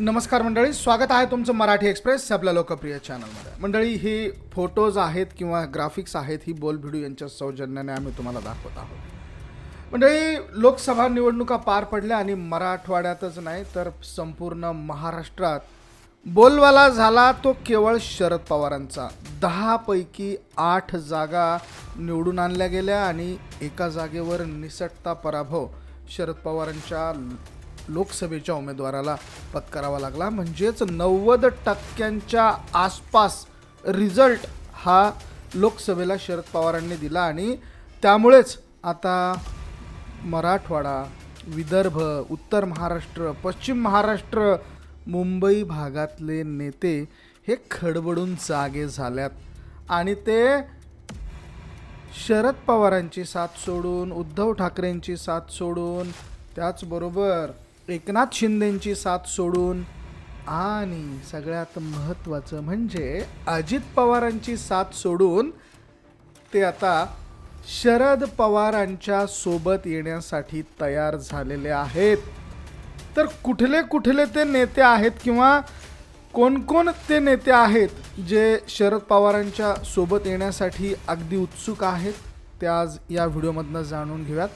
नमस्कार मंडळी स्वागत आहे तुमचं मराठी एक्सप्रेस आपल्या लोकप्रिय चॅनलमध्ये. मंडळी ही फोटोज आहेत किंवा ग्राफिक्स आहेत ही बोल भिडू यांच्या सौजन्याने आम्ही तुम्हाला दाखवत आहोत. मंडळी लोकसभा निवडणुका पार पडल्या आणि मराठवाड्यातच नाही तर संपूर्ण महाराष्ट्रात बोलवाला झाला तो केवळ शरद पवारांचा. दहापैकी आठ जागा निवडून आणल्या गेल्या आणि एका जागेवर निसटता पराभव शरद पवारांच्या लोकसभेच्या उमेदवाराला पत्करावा लागला. म्हणजेच नव्वद टक्क्यांच्या आसपास रिझल्ट हा लोकसभेला शरद पवारांनी दिला आणि त्यामुळेच आता मराठवाडा विदर्भ उत्तर महाराष्ट्र पश्चिम महाराष्ट्र मुंबई भागातले नेते हे खडबडून जागे झाल्यात. आणि ते शरद पवारांची साथ सोडून उद्धव ठाकरेंची साथ सोडून त्याचबरोबर एकनाथ शिंदेंची साथ सोडून आणि सगळ्यात महत्त्वाचं म्हणजे अजित पवारांची साथ सोडून ते आता शरद पवारांच्या सोबत येण्यासाठी तयार झालेले आहेत. तर कुठले कुठले ते नेते आहेत किंवा कोणकोण ते नेते आहेत जे शरद पवारांच्या सोबत येण्यासाठी अगदी उत्सुक आहेत ते आज या व्हिडिओमधनं जाणून घेऊयात.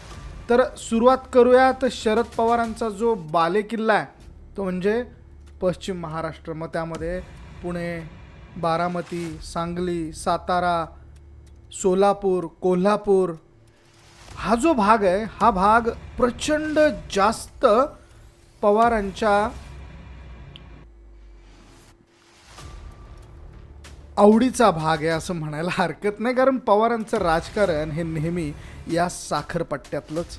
तर सुरुवात करूयात शरद पवारांचा जो बालेकिल्ला आहे तो म्हणजे पश्चिम महाराष्ट्र. मग त्यामध्ये पुणे बारामती सांगली सातारा सोलापूर कोल्हापूर हा जो भाग आहे हा भाग प्रचंड जास्त पवारांच्या आवडीचा भाग आहे असं म्हणायला हरकत नाही कारण पवारांचं राजकारण हे नेहमी या साखरपट्ट्यातलंच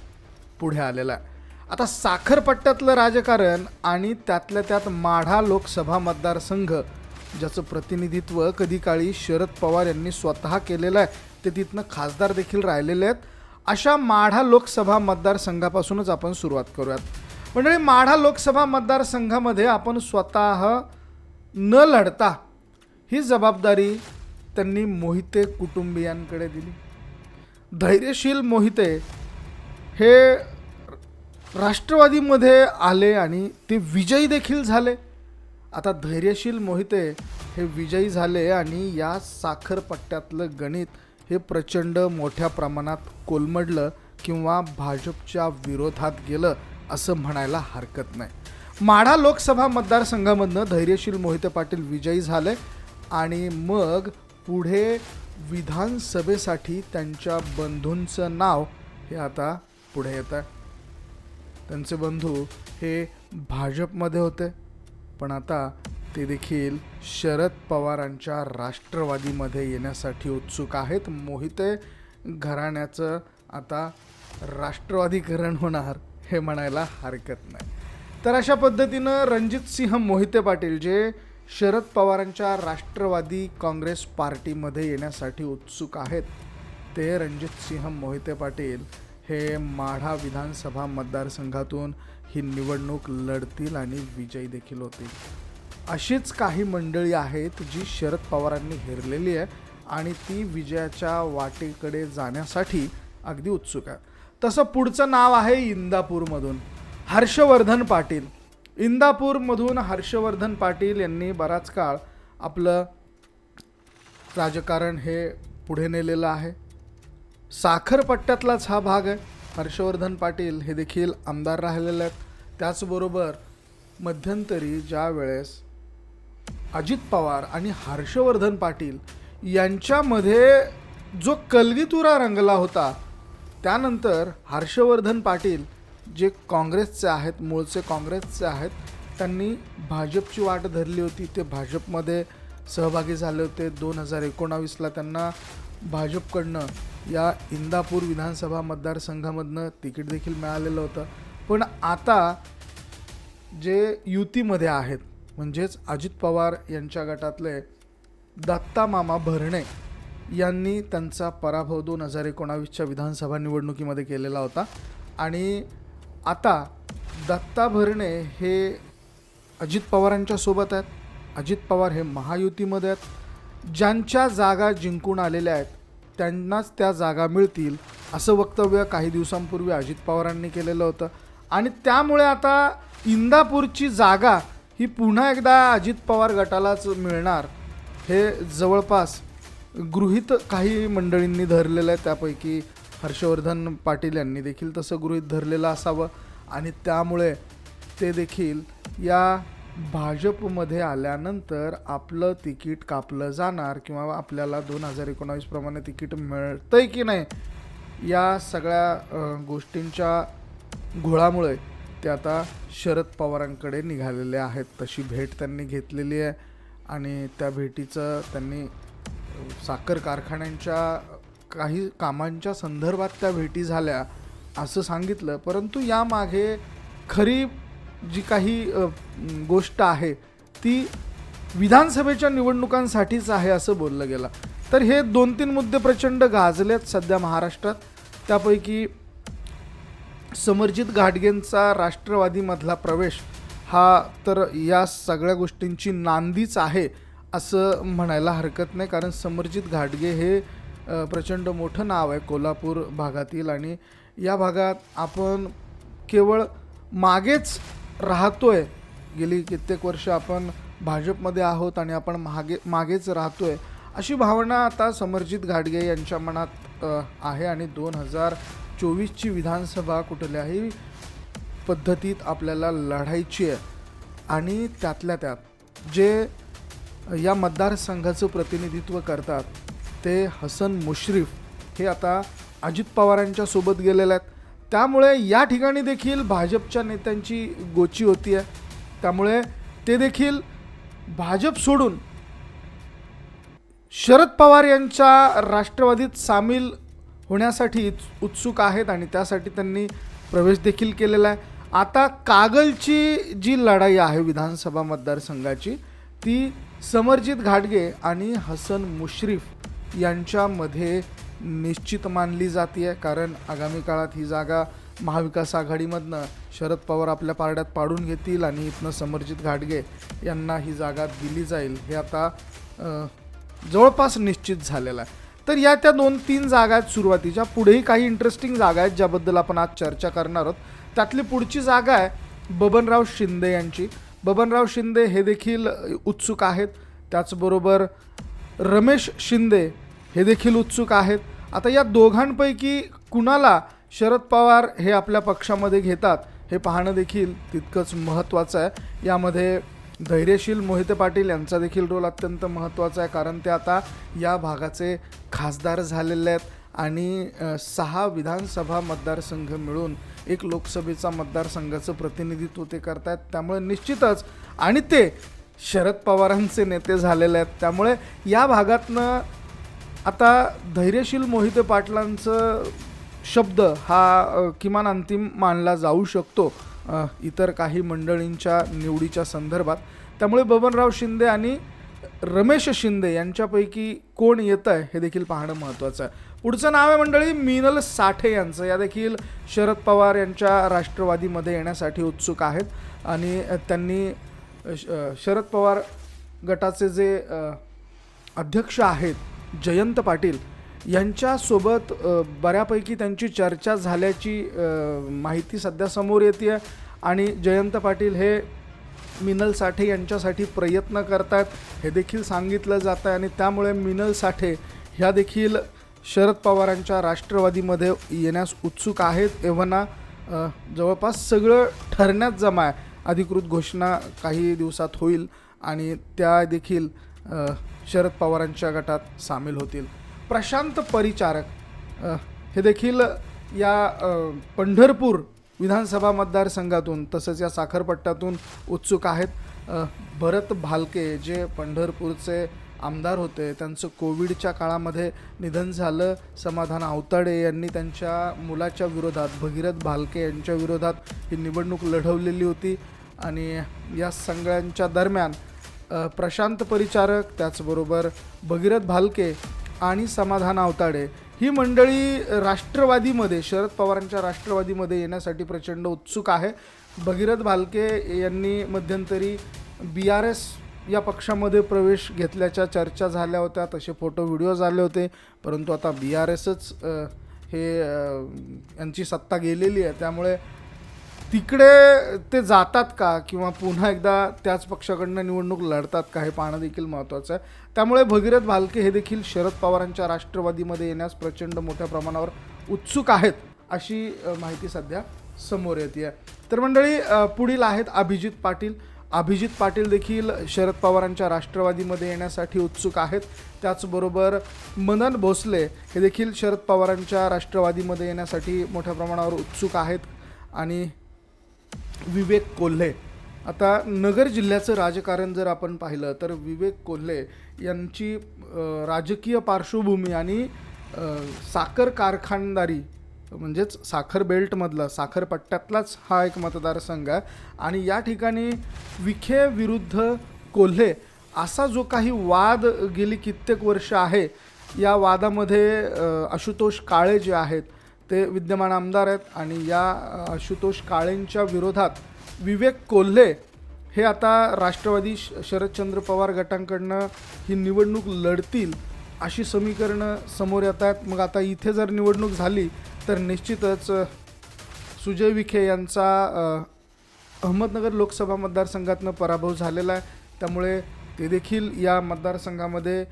पुढे आलेलं आहे. आता साखरपट्ट्यातलं राजकारण आणि त्यातल्या त्यात माढा लोकसभा मतदारसंघ ज्याचं प्रतिनिधित्व कधी काळी शरद पवार यांनी स्वतः केलेलं आहे ते तिथनं खासदार देखील राहिलेले आहेत. अशा माढा लोकसभा मतदारसंघापासूनच आपण सुरुवात करूयात. म्हणजे माढा लोकसभा मतदारसंघामध्ये आपण स्वतः न लढता ही जबाबदारी त्यांनी मोहिते कुटुंबियांकडे दिली. धैर्यशील मोहिते हे राष्ट्रवादीमध्ये आले आणि ते विजयी देखील झाले. आता धैर्यशील मोहिते हे विजयी झाले आणि या साखरपट्ट्यातलं गणित हे प्रचंड मोठ्या प्रमाणात कोलमडलं किंवा भाजपच्या विरोधात गेलं असं म्हणायला हरकत नाही. माढा लोकसभा मतदारसंघामधनं धैर्यशील मोहिते पाटील विजयी झाले आणि मग पुढे विधानसभेसाठी त्यांच्या बंधूंचं नाव हे आता पुढे येत आहे. त्यांचे बंधू हे भाजपमध्ये होते पण आता ते देखील शरद पवारांच्या राष्ट्रवादीमध्ये येण्यासाठी उत्सुक आहेत. मोहिते घराण्याचं आता राष्ट्रवादीकरण होणार हे म्हणायला हरकत नाही. तर अशा पद्धतीनं रणजित सिंह मोहिते पाटील जे शरद पवारांच्या राष्ट्रवादी काँग्रेस पार्टीमध्ये येण्यासाठी उत्सुक आहेत. ते रणजित सिंह मोहिते पाटील हे माढा विधानसभा मतदारसंघातून ही निवडणूक लढतील आणि विजयी देखील होतील. अशीच काही मंडळी आहेत जी शरद पवारांनी हेरलेली आहे आणि ती विजयाच्या वाटेकडे जाण्यासाठी अगदी उत्सुक आहे तसं पुढचं नाव आहे इंदापूरमधून. हर्षवर्धन पाटील. इंदापूरमधून हर्षवर्धन पाटील यांनी बराच काळ आपलं राजकारण हे पुढे नेलेलं आहे. साखरपट्ट्यातलाच हा भाग आहे. हर्षवर्धन पाटील हे देखील आमदार राहिलेले आहेत. त्याचबरोबर मध्यंतरी ज्या वेळेस अजित पवार आणि हर्षवर्धन पाटील यांच्यामध्ये जो कलगीतुरा रंगला होता त्यानंतर हर्षवर्धन पाटील जे काँग्रेसचे आहेत मूळचे काँग्रेसचे आहेत त्यांनी भाजपची वाट धरली होती. ते भाजपमध्ये सहभागी झाले होते. दोन हजार एकोणावीसला त्यांना भाजपकडनं या इंदापूर विधानसभा मतदारसंघामधनं तिकीट देखील मिळालेलं होतं. पण आता जे युतीमध्ये आहेत म्हणजेच अजित पवार यांच्या गटातले दत्ता मामा भरणे यांनी त्यांचा पराभव दोन हजार एकोणावीसच्या विधानसभा निवडणुकीमध्ये केलेला होता. आणि आता दत्ता भरणे हे अजित पवारांच्या सोबत आहेत. अजित पवार हे महायुतीमध्ये आहेत. ज्यांच्या जागा जिंकून आलेल्या आहेत त्यांनाच त्या जागा मिळतील असं वक्तव्य काही दिवसांपूर्वी अजित पवारांनी केलेलं होतं. आणि त्यामुळे आता इंदापूरची जागा ही पुन्हा एकदा अजित पवार गटालाच मिळणार हे जवळपास गृहित काही मंडळींनी धरलेलं आहे. त्यापैकी हर्षवर्धन पाटील यांनी देखील तसं गृहित धरलेलं असावं. आणि त्यामुळे ते देखील या भाजपमध्ये आल्यानंतर आपलं तिकीट कापलं जाणार किंवा आपल्याला दोन हजार एकोणावीसप्रमाणे तिकीट मिळतंय की नाही या सगळ्या गोष्टींच्या घोळामुळे ते आता शरद पवारांकडे निघालेले आहेत. तशी भेट त्यांनी घेतलेली आहे. आणि त्या भेटीचं त्यांनी साखर कारखान्यांच्या काही कामांच्या संदर्भात त्या भेटी झाल्या असं सांगितलं. परंतु यामागे खरी जी काही गोष्ट आहे ती विधानसभेच्या निवडणुकांसाठीच आहे असं बोललं गेलं. तर हे दोन तीन मुद्दे प्रचंड गाजलेत सध्या महाराष्ट्रात. त्यापैकी समरजित घाटगेंचा राष्ट्रवादीमधला प्रवेश हा तर या सगळ्या गोष्टींची नांदीच आहे असं म्हणायला हरकत नाही. कारण समरजित घाटगे हे प्रचंड मोठं नाव आहे कोल्हापूर भागातील आणि या भागात आपण केवळ मागेच राहतो आहे गेली कित्येक वर्ष आपण भाजपमध्ये आहोत आणि आपण मागे मागेच राहतो आहे अशी भावना आता समरजित घाटगे यांच्या मनात आहे आणि दोन हजार चोवीसची विधानसभा कुठल्याही पद्धतीत आपल्याला लढायची आहे. आणि त्यातल्या त्यात जे या मतदारसंघाचं प्रतिनिधित्व करतात ते हसन मुश्रीफ हे आता अजित पवारांच्या सोबत गेलेले आहेत. त्यामुळे या ठिकाणी देखील भाजपच्या नेत्यांची गोची होती आहे. त्यामुळे ते देखील भाजप सोडून शरद पवार यांच्या राष्ट्रवादीत सामील होण्यासाठी उत्सुक आहेत आणि त्यासाठी त्यांनी प्रवेश देखील केलेला आहे. आता कागलची जी लढाई आहे विधानसभा मतदारसंघाची ती समरजित घाटगे आणि हसन मुश्रीफ यांच्यामध्ये निश्चित मानली जाते आहे कारण आगामी काळात ही जागा महाविकास आघाडीमधनं शरद पवार आपल्या पारड्यात पाडून घेतील आणि इथनं समरजित घाटगे यांना ही जागा दिली जाईल हे आता जवळपास निश्चित झालेलं आहे. तर या त्या दोन तीन जागा आहेत सुरुवातीच्या. पुढेही काही इंटरेस्टिंग जागा आहेत ज्याबद्दल आपण आज चर्चा करणार आहोत. त्यातली पुढची जागा आहे बबनराव शिंदे यांची. बबनराव शिंदे हे देखील उत्सुक आहेत. त्याचबरोबर रमेश शिंदे हे देखील उत्सुक आहेत. आता या दोघांपैकी कुणाला शरद पवार हे आपल्या पक्षामध्ये घेतात हे पाहणं देखील तितकंच महत्त्वाचं आहे. यामध्ये धैर्यशील मोहिते पाटील यांचा देखील रोल अत्यंत महत्त्वाचा आहे कारण ते आता या भागाचे खासदार झालेले आहेत आणि सहा विधानसभा मतदारसंघ मिळून एक लोकसभेचा मतदारसंघाचं प्रतिनिधित्व ते करतायत. त्यामुळे निश्चितच आणि ते शरद पवारांचे नेते झालेले आहेत. त्यामुळे या भागातनं आता धैर्यशील मोहिते पाटलांचं शब्द हा किमान अंतिम मानला जाऊ शकतो इतर काही मंडळींच्या निवडीच्या संदर्भात. त्यामुळे बबनराव शिंदे आणि रमेश शिंदे यांच्यापैकी कोण येतं आहे हे देखील पाहणं महत्त्वाचं आहे. पुढचं नाव आहे मंडळी मिनल साठे यांचं. या देखील शरद पवार यांच्या राष्ट्रवादीमध्ये येण्यासाठी उत्सुक आहेत आणि त्यांनी शरद पवार गटाचे जे अध्यक्ष आहेत जयंत पाटील यांच्यासोबत बऱ्यापैकी त्यांची चर्चा झाल्याची माहिती सध्या समोर येते आहे आणि जयंत पाटील हे मिनल साठे यांच्यासाठी प्रयत्न करतात हे देखील सांगितलं जातं आहे आणि त्यामुळे मिनल साठे ह्या देखील शरद पवारांच्या राष्ट्रवादीमध्ये येण्यास उत्सुक आहेत. एव्हाना जवळपास सगळं ठरण्यात जमा आहे. अधिकृत घोषणा काही दिवसात होईल आणि त्या देखील शरद पवारांच्या गटात सामील होतील. प्रशांत परिचारक हे देखील या पंढरपूर विधानसभा मतदारसंघातून तसंच या साखरपट्ट्यातून उत्सुक आहेत. भरत भालके जे पंढरपूरचे आमदार होते त्यांचं कोविडच्या काळामध्ये निधन झालं. समाधान आवताडे यांनी त्यांच्या मुलाच्या विरोधात भगीरथ भालके यांच्या विरोधात ही निवडणूक लढवलेली होती. आणि या सगळ्यांच्या दरम्यान प्रशांत परिचारक त्याचबरोबर भगीरथ भालके आणि समाधान आवताडे ही मंडळी राष्ट्रवादीमध्ये शरद पवारांच्या राष्ट्रवादीमध्ये येण्यासाठी प्रचंड उत्सुक आहे. भगीरथ भालके यांनी मध्यंतरी बी आर एस या पक्षामध्ये प्रवेश घेतल्याच्या चर्चा झाल्या होत्या तसे फोटो व्हिडिओज झाले होते. परंतु आता बी आर एसच हे यांची सत्ता गेलेली आहे. त्यामुळे तिकडे ते जातात का? किंवा पुन्हा एकदा त्याच पक्षाकडनं निवडणूक लढतात का? हे पाहणं देखील महत्त्वाचं आहे. त्यामुळे भगीरथ भालके हे देखील शरद पवारांच्या राष्ट्रवादीमध्ये येण्यास प्रचंड मोठ्या प्रमाणावर उत्सुक आहेत अशी माहिती सध्या समोर येते तर मंडळी पुढील आहेत अभिजित पाटील. अभिजित पाटील देखील शरद पवारांच्या राष्ट्रवादीमध्ये येण्यासाठी उत्सुक आहेत. त्याचबरोबर मनन भोसले हे देखील शरद पवारांच्या राष्ट्रवादीमध्ये येण्यासाठी मोठ्या प्रमाणावर उत्सुक आहेत. आणि विवेक कोल्हे. आता नगर जिल्ह्याचं राजकारण जर आपण पाहिलं तर विवेक कोल्हे यांची राजकीय पार्श्वभूमी आणि साखर कारखानदारी म्हणजेच साखर बेल्टमधला साखर पट्ट्यातलाच हा एक मतदारसंघ आहे. आणि या ठिकाणी विखे विरुद्ध कोल्हे असा जो काही वाद गेली कित्येक वर्ष आहे या वादामध्ये आशुतोष काळे जे आहेत ते विद्यमान आमदार आहेत आणि या आशुतोष काळेंच्या विरोधात विवेक कोल्हे हे आता राष्ट्रवादी श- शरदचंद्र पवार गटांकडनं ही निवडणूक लढतील अशी समीकरणं समोर येत आहेत. मग आता इथे जर निवडणूक झाली तर निश्चितच सुजय विखे यांचा अहमदनगर लोकसभा मतदारसंघातनं पराभव झालेला आहे. त्यामुळे ते देखील या मतदारसंघामध्ये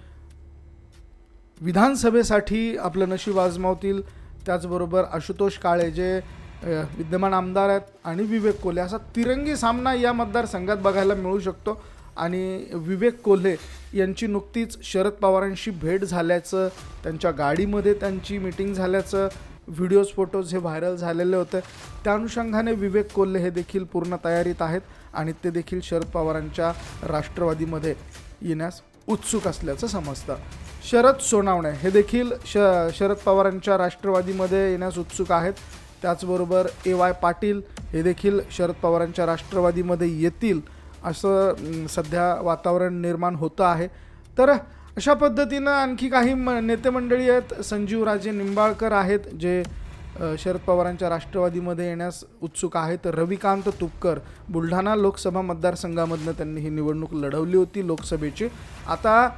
विधानसभेसाठी आपलं नशीब आजमावतील. त्याचबरोबर आशुतोष काळे जे विद्यमान आमदार आहेत आणि विवेक कोल्हे असा तिरंगी सामना या मतदारसंघात बघायला मिळू शकतो. आणि विवेक कोल्हे यांची नुकतीच शरद पवारांशी भेट झाल्याचं त्यांच्या गाडीमध्ये त्यांची मिटिंग झाल्याचं व्हिडिओज फोटोज हे व्हायरल झालेले होते. त्या अनुषंगाने विवेक कोल्हे हे देखील पूर्ण तयारीत आहेत आणि ते देखील शरद पवारांच्या राष्ट्रवादीमध्ये येण्यास उत्सुक असल्याचं समजतं. शरद सोनावणे हे देखील श शरद पवारांच्या राष्ट्रवादीमध्ये येण्यास उत्सुक आहेत. त्याचबरोबर ए वाय पाटील हे देखील शरद पवारांच्या राष्ट्रवादीमध्ये येतील असं सध्या वातावरण निर्माण होतं आहे. तर अशा पद्धतीनं आणखी काही म नेते मंडळी आहेत. संजीवराजे निंबाळकर आहेत जे शरद पवारांच्या राष्ट्रवादीमध्ये येण्यास उत्सुक आहेत. रविकांत तुपकर बुलढाणा लोकसभा मतदारसंघामधनं त्यांनी ही निवडणूक लढवली होती लोकसभेची. आता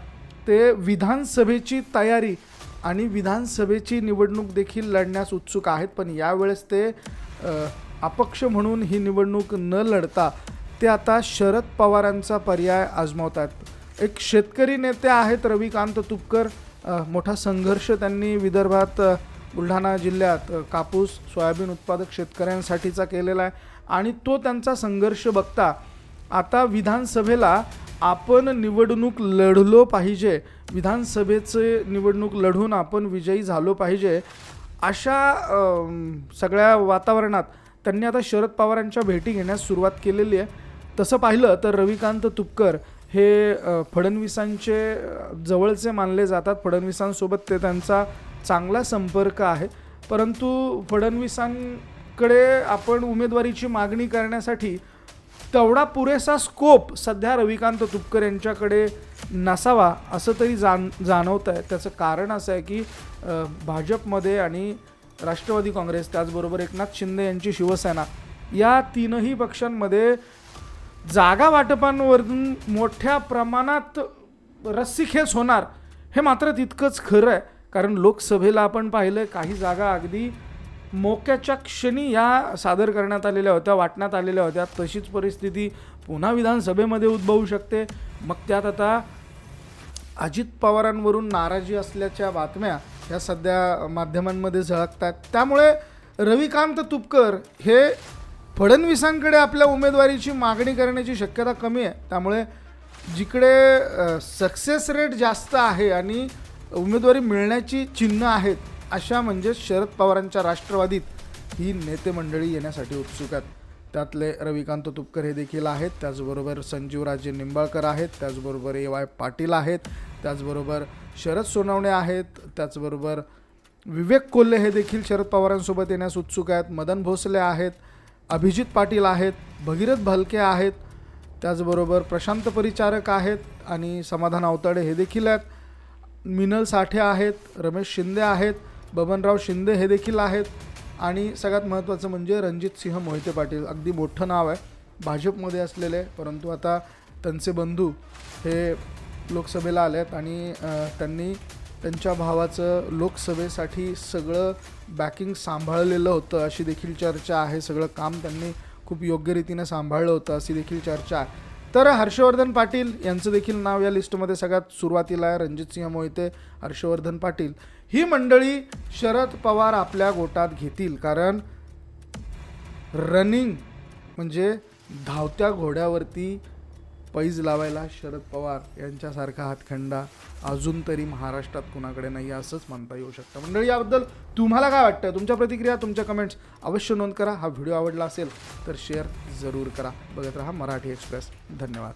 ते विधानसभेची तयारी आणि विधानसभेची निवडणूक देखील लढण्यास उत्सुक आहेत पण यावेळेस ते अपक्ष म्हणून ही निवडणूक न लढता ते आता शरद पवारांचा पर्याय आजमावत आहेत एक शेतकरी नेते आहेत रविकांत तुपकर मोठा संघर्ष त्यांनी विदर्भात बुलढाणा जिल्ह्यात कापूस सोयाबीन उत्पादक शेतकऱ्यांसाठीचा केलेला आहे आणि तो त्यांचा संघर्ष बघता आता विधानसभेला आपण निवडणूक लढलो पाहिजे. विधानसभेचे निवडणूक लढून आपण विजयी झालो पाहिजे. अशा सगळ्या वातावरणात त्यांनी आता शरद पवारांच्या भेटी घेण्यास सुरुवात केलेली आहे. तसं पाहिलं तर रविकांत तुपकर हे फडणवीसांचे जवळचे मानले जातात. फडणवीसांसोबत ते त्यांचा चांगला संपर्क आहे. परंतु फडणवीसांकडे आपण उमेदवारीची मागणी करण्यासाठी तेवढा पुरेसा स्कोप सध्या रविकांत तुपकर यांच्याकडे नसावा असं तरी जाण जाणवतं आहे त्याचं कारण असं आहे की भाजपमध्ये आणि राष्ट्रवादी काँग्रेस त्याचबरोबर एकनाथ शिंदे यांची शिवसेना या तीनही पक्षांमध्ये जागा वाटपांवरून मोठ्या प्रमाणात रस्सीखेच होणार हे मात्र तितकंच खरं आहे. कारण लोकसभेला आपण पाहिलं काही जागा अगदी मोक्याच्या क्षणी या सादर करण्यात आलेल्या होत्या वाटण्यात आलेल्या होत्या. तशीच परिस्थिती पुन्हा विधानसभेमध्ये उद्भवू शकते. मग त्यात आता अजित पवारांवरून नाराजी असल्याच्या बातम्या ह्या सध्या माध्यमांमध्ये झळकतात. त्यामुळे रविकांत तुपकर हे फडणवीसांकडे आपल्या उमेदवारीची मागणी करण्याची शक्यता कमी आहे. त्यामुळे जिकडे सक्सेस रेट जास्त आहे आणि उमेदवारी मिळण्याची चिन्ह आहेत अशा म्हणजे शरद पवारांच्या राष्ट्रवादीत ही नेते मंडळी येण्यासाठी उत्सुक आहेत. त्यातले रविकांत तुपकर हे देखील आहेत. त्याचबरोबर संजीवराजे निंबाळकर आहेत. त्याचबरोबर ए वाय पाटील आहेत. त्याचबरोबर शरद सोनवणे आहेत. त्याचबरोबर विवेक कोल्हे हे देखील शरद पवारांसोबत येण्यास उत्सुक आहेत. मदन भोसले आहेत. अभिजित पाटील आहेत. भगीरथ भालके आहेत. त्याचबरोबर प्रशांत परिचारक आहेत आणि समाधान आवताडे हे देखील आहेत. मिनल साठे आहेत. रमेश शिंदे आहेत. बबनराव शिंदे हे देखील आहेत. आणि सगळ्यात महत्त्वाचं म्हणजे रणजित सिंह मोहिते पाटील. अगदी मोठं नाव आहे. भाजपमध्ये असलेले परंतु आता त्यांचे बंधू हे लोकसभेला आले आहेत आणि त्यांनी त्यांच्या भावाचं लोकसभेसाठी सगळं बॅकिंग सांभाळलेलं होतं. अशी देखील चर्चा आहे. सगळं काम त्यांनी खूप योग्य रीतीने सांभाळलं होतं. अशी देखील चर्चा आहे. तर हर्षवर्धन पाटील यांचं देखील नाव या लिस्टमध्ये सगळ्यात सुरुवातीला आहे. रणजितसिंह मोहिते हर्षवर्धन पाटील. ही मंडळी शरद पवार आपल्या गोटात घेतील कारण रनिंग म्हणजे धावत्या घोड्यावरती पैज लावायला शरद पवार यांच्यासारखा हातखंडा अजून तरी महाराष्ट्रात कुणाकडे नाही आहे असंच म्हणता येऊ शकतं. मंडळी याबद्दल तुम्हाला काय वाटतं? तुमच्या प्रतिक्रिया तुमच्या कमेंट्स अवश्य नोंद करा. हा व्हिडिओ आवडला असेल तर शेअर जरूर करा. बघत राहा मराठी एक्सप्रेस धन्यवाद.